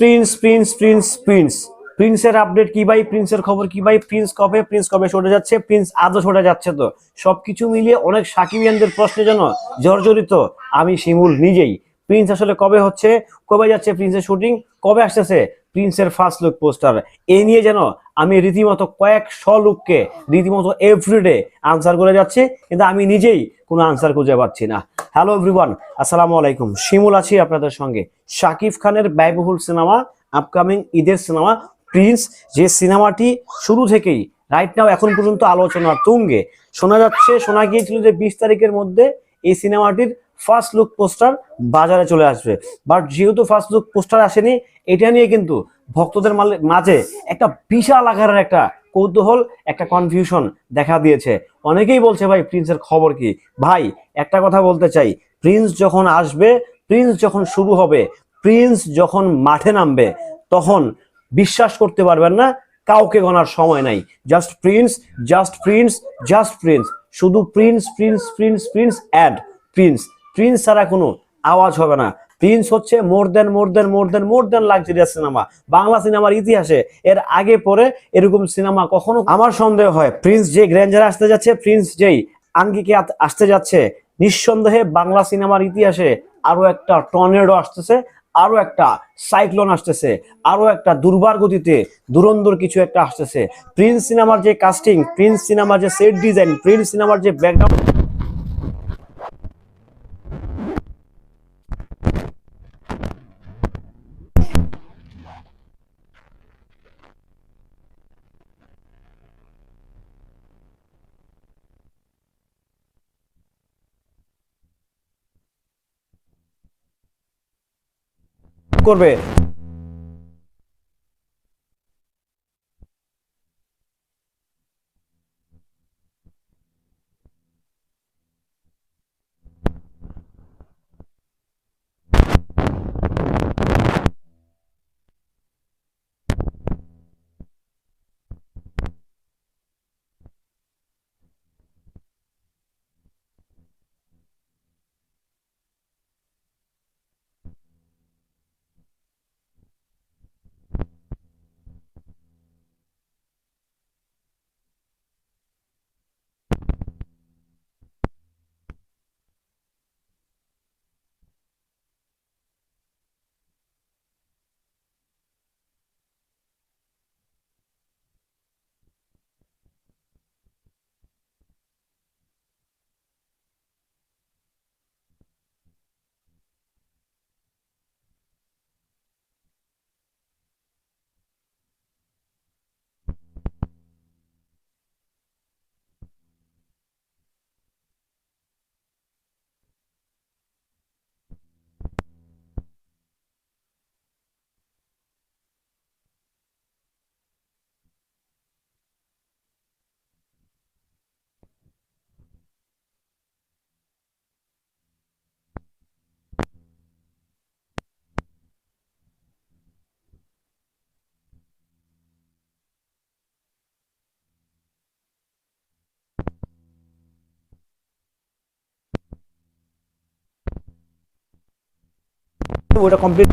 Prince Prince Prince Prince প্রিন্সের update কি ভাই? প্রিন্সের খবর কি ভাই? প্রিন্স কবে? প্রিন্স কবে সরে যাচ্ছে? প্রিন্স আদৌ সরে যাচ্ছে তো। সবকিছু মিলিয়ে অনেক সাকিবিয়ানদের প্রশ্নের জন্য জর্জরিত। আমি শিমুল নিজেই। প্রিন্স আসলে কবে হচ্ছে? কবে যাচ্ছে প্রিন্সের শুটিং কবে আসতেছে প্রিন্সের ফার্স্ট লুক পোস্টার এই নিয়ে যেন আমি রীতিমতো কয়েক শ লুককে রীতিমতো এভরিডে আনসার করে যাচ্ছি, কিন্তু আমি নিজেই কোনো আনসার খুঁজে পাচ্ছি না। হ্যালো এভরিওয়ান আসসালামু আলাইকুম শিমুল আছি আপনাদের সঙ্গে। শাকিব খানের ব্যয়বহুল সিনেমা আপকামিং ঈদের সিনেমা প্রিন্স যে সিনেমাটি শুরু থেকেই রাইট নাও এখন পর্যন্ত আলোচনার তুঙ্গে। শোনা যাচ্ছে, শোনা গিয়েছিল যে বিশ তারিখের মধ্যে এই সিনেমাটির ফার্স্ট লুক পোস্টার বাজারে চলে আসবে। বাট যেহেতু ফার্স্ট লুক পোস্টার আসেনি, এটা নিয়ে কিন্তু ভক্তদের মাঝে একটা বিশাল আকারের একটা কৌতূহল, একটা কনফিউশন দেখা দিয়েছে। অনেকেই বলছে, ভাই প্রিন্সের খবর কি? ভাই, একটা কথা বলতে চাই। প্রিন্স যখন আসবে প্রিন্স যখন শুরু হবে প্রিন্স যখন মাঠে নামবে, তখন বিশ্বাস করতে পারবেন না, কাউকে গণার সময় নাই। Just Prince just Prince just Prince শুধু Prince Prince Prince Prince ad Prince Prince ছাড়া কোনো আওয়াজ হবে না। প্রিন্স হচ্ছে more than more than more than more than luxurious cinema Bangla সিনেমার ইতিহাসে এর আগে পরে এরকম সিনেমা কখনো আমার সন্দেহ হয় প্রিন্স যে গ্র্যান্ডার আসতে যাচ্ছে প্রিন্স যেই আঙ্গিকে আসতে যাচ্ছে, নিঃসন্দেহে বাংলা সিনেমার ইতিহাসে আরও একটা টর্নেডো আসতেছে, আরও একটা সাইক্লোন আসতেছে, আরও একটা দুর্বার গতিতে দুরন্দর কিছু একটা আসতেছে। প্রিন্স সিনেমার যে কাস্টিং প্রিন্স সিনেমার যে সেট ডিজাইন প্রিন্স সিনেমার যে ব্যাকগ্রাউন্ড করবে। ওটা কমপ্লিট